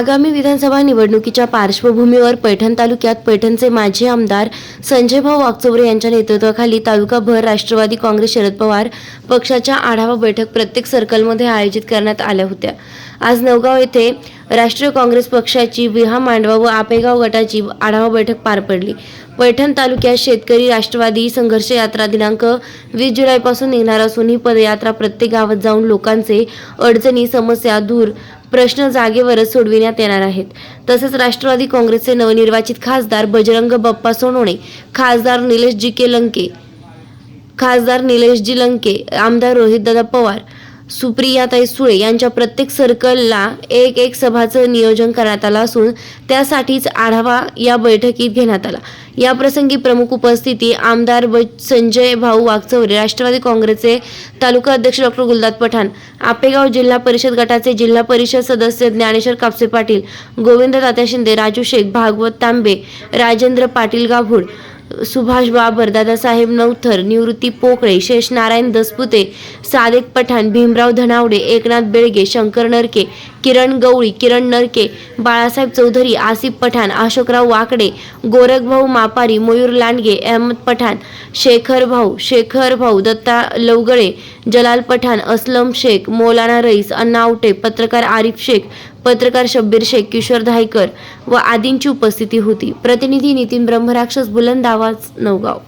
आगामी विधानसभा निवडणुकीच्या पार्श्वभूमीवर पैठण तालुक्यात पैठणचे माजी आमदार संजयभाऊ वागचोबरे यांच्या नेतृत्वाखाली तालुकाभर राष्ट्रवादी काँग्रेस शरद पवार पक्षाच्या आढावा बैठक प्रत्येक सर्कलमध्ये आयोजित करण्यात आल्या होत्या. आज नवगाव येथे राष्ट्रीय काँग्रेस पक्षाची विहा मांडवा व आपेगाव गटाची आढावा बैठक पार पडली. पैठण तालुक्यात शेतकरी राष्ट्रवादी संघर्ष यात्रा दिनांक वीस जुलैपासून निघणार असून ही पदयात्रा प्रत्येक गावात जाऊन लोकांचे अडचणी समस्या दूर प्रश्न जागेवरच सोडविण्यात येणार आहेत. तसेच राष्ट्रवादी काँग्रेसचे नवनिर्वाचित खासदार बजरंग बाप्पा सोनवणे खासदार निलेश जी के लंके खासदार निलेशजी लंके आमदार रोहितदादा पवार सुप्रियाताई सुळे यांच्या प्रत्येक सर्कलला एक एक सभाचं नियोजन करण्यात आलं असून त्यासाठीच आढावा या बैठकीत घेण्यात आला. या प्रसंगी प्रमुख उपस्थिती आमदार ब संजय भाऊ वागचौरे राष्ट्रवादी काँग्रेसचे तालुका अध्यक्ष डॉक्टर गुलदाद पठाण आपेगाव जिल्हा परिषद गटाचे जिल्हा परिषद सदस्य ज्ञानेश्वर कापसे पाटील गोविंद तात्या शिंदे राजू शेख भागवत तांबे राजेंद्र पाटील गाभूड सुभाष बाबर दादासाहेब नवथर निवृत्ती पोकळे शेषनारायण दसपुते सादेक पठाण भीमराव धनावडे एकनाथ बेळगे शंकर नरके किरण गवळी किरण नरके बाळासाहेब चौधरी आसिफ पठाण अशोकराव वाकडे गोरखभाऊ मापारी मयूर लांडगे अहमद पठाण शेखर भाऊ शेखर भाऊ दत्ता लवगळे जलाल पठाण असलम शेख मौलाना रईस अण्णा आवटे पत्रकार आरिफ शेख पत्रकार शब्बीर शेख किशोर धायकर व आदींची उपस्थिती होती. प्रतिनिधी नितीन ब्रह्मराक्षस बुलंद आवाज नवगाव.